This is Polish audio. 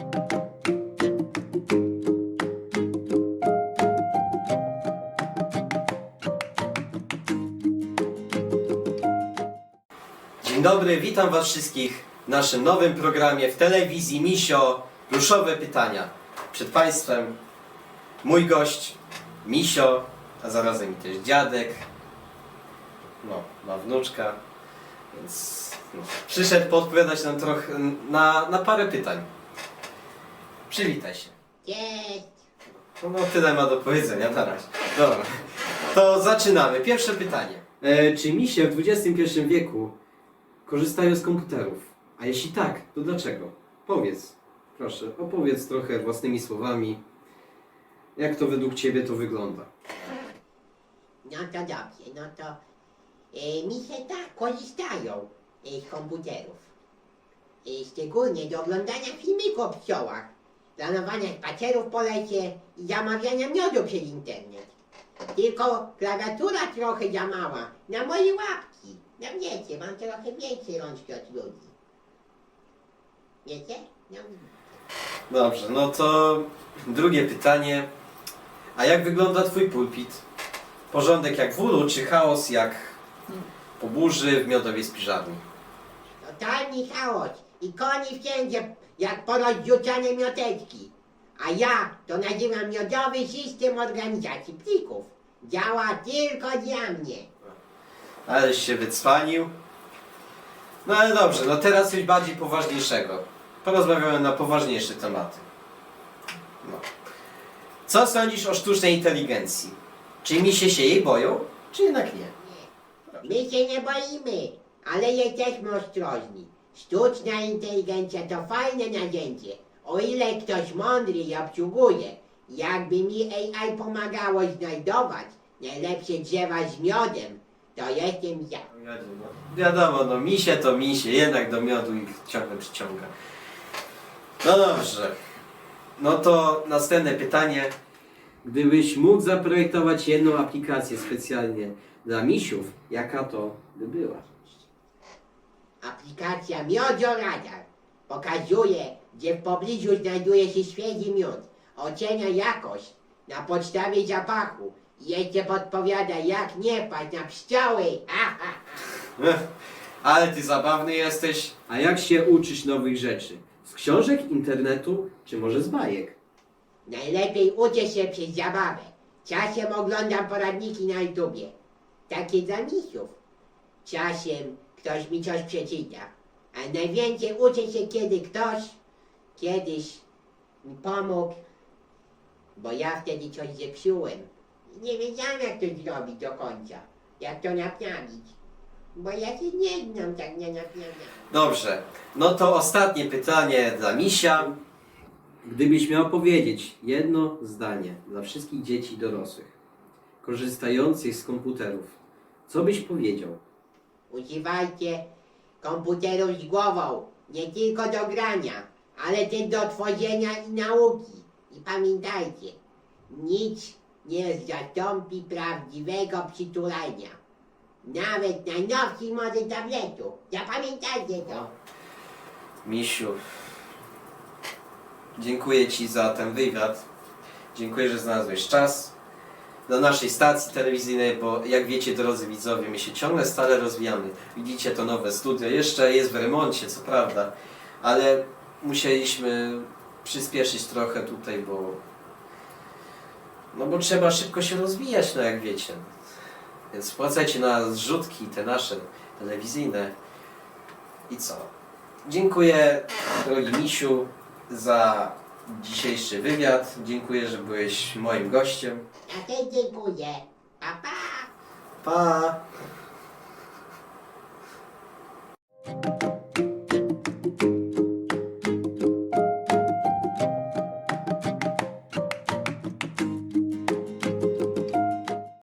Dzień dobry, witam was wszystkich w naszym nowym programie w telewizji Misio Pluszowe Pytania. Przed państwem mój gość Misio, a zarazem też dziadek. No, ma wnuczka, więc no, przyszedł podpowiadać nam trochę na, na parę pytań. Przywitaj się. Cześć! No, no tyle ma do powiedzenia na razie. Dobra, to zaczynamy. Pierwsze pytanie. E, czy misie w XXI wieku korzystają z komputerów? A jeśli tak, to dlaczego? Powiedz, proszę, opowiedz trochę własnymi słowami, jak to według Ciebie to wygląda. No to dobrze, no to e, mi się tak korzystają e, z komputerów. E, szczególnie do oglądania filmików o pszczołach, planowania spacerów po lesie i zamawiania miodu przez internet. Tylko klawiatura trochę za mała na moje łapki. No wiecie, mam trochę więcej rączki od ludzi. Wiecie? No Dobrze, no to drugie pytanie. A jak wygląda Twój pulpit? Porządek jak w ulu, czy chaos jak po burzy w miodowej spiżarni? Totalny chaos i koni wszędzie jak porozrzucane mioteczki. A ja to nazywam miodowy system organizacji plików. Działa tylko dla mnie. Aleś się wycwanił. No ale dobrze, no teraz coś bardziej poważniejszego. Porozmawiamy na poważniejsze tematy. No. Co sądzisz o sztucznej inteligencji? Czy mi się się jej boją, czy jednak nie? My się nie boimy, ale jesteśmy ostrożni. Sztuczna inteligencja to fajne narzędzie, o ile ktoś mądry je obsługuje. Jakby mi AI pomagało znajdować najlepsze drzewa z miodem, to jestem za. Wiadomo, wiadomo, no misie to misie, jednak do miodu ich ciągle przyciąga. No dobrze. No to następne pytanie. Gdybyś mógł zaprojektować jedną aplikację specjalnie dla misiów, jaka to by była? Aplikacja Miodzioradar pokazuje, gdzie w pobliżu znajduje się świeży miód. Ocenia jakość na podstawie zapachu i jeszcze podpowiada, jak nie paść na pszczoły. Ale ty zabawny jesteś. A jak się uczyć nowych rzeczy? Z książek, internetu, czy może z bajek? Najlepiej uczę się przez zabawę. Czasem oglądam poradniki na YouTubie. Takie dla misiów. Czasem ktoś mi coś przeczyta. A najwięcej uczę się, kiedy ktoś kiedyś mi pomógł, bo ja wtedy coś zepsułem. Nie wiedziałem, jak to zrobić do końca. Jak to naprawić. Bo ja się nie znam tak na naprawianiu. Dobrze. No to ostatnie pytanie dla misia. Gdybyś miał powiedzieć jedno zdanie dla wszystkich dzieci dorosłych korzystających z komputerów, co byś powiedział? Używajcie komputerów z głową, nie tylko do grania, ale też do tworzenia i nauki. I pamiętajcie, nic nie zastąpi prawdziwego przytulania. Nawet najnowszy model tabletu. Zapamiętajcie to. Misiu, dziękuję Ci za ten wywiad. Dziękuję, że znalazłeś czas dla naszej stacji telewizyjnej, bo jak wiecie, drodzy widzowie, my się ciągle stale rozwijamy. Widzicie to nowe studio, jeszcze jest w remoncie, co prawda, ale musieliśmy przyspieszyć trochę tutaj, bo no bo trzeba szybko się rozwijać, no jak wiecie. Więc wpłacajcie na zrzutki te nasze telewizyjne. I co? Dziękuję drogi Misiu za dzisiejszy wywiad. Dziękuję, że byłeś moim gościem. Ja też dziękuję. Pa, pa! Pa!